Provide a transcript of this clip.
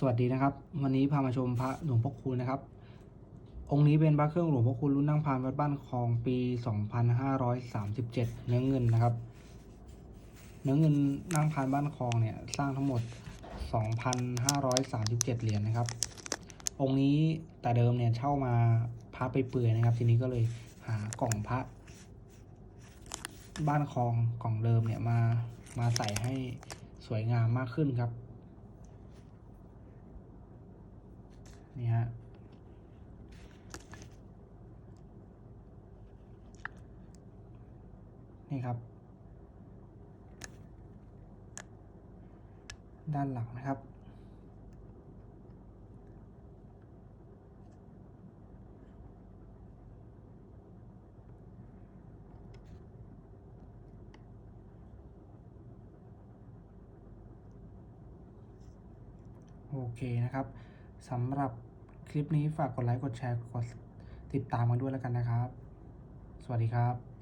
สวัสดีนะครับ วันนี้พามาชมพระหลวงพ่อคูณนะครับ องค์นี้เป็นพระเครื่องหลวงพ่อคูณรุ่นนั่งพานวัดบ้านคลองปี 2537 เนื้อเงินนะครับ เนื้อเงินนั่งพานบ้านคลองเนี่ยสร้างทั้งหมด 2,537 เหรียญนะครับ องค์นี้แต่เดิมเนี่ยเช่ามาพระไปเปื่อยนะครับ ทีนี้ก็เลยหากล่องพระ บ้านคลองกล่องเดิมเนี่ยมามาใส่ให้สวยงามมากขึ้นครับ นี่ฮะนี่ครับ ด้านหลังนะครับ โอเคนะครับ สำหรับคลิปนี้ฝากกดไลค์ กดแชร์ กดติดตามกันด้วยแล้วกันนะครับ สวัสดีครับ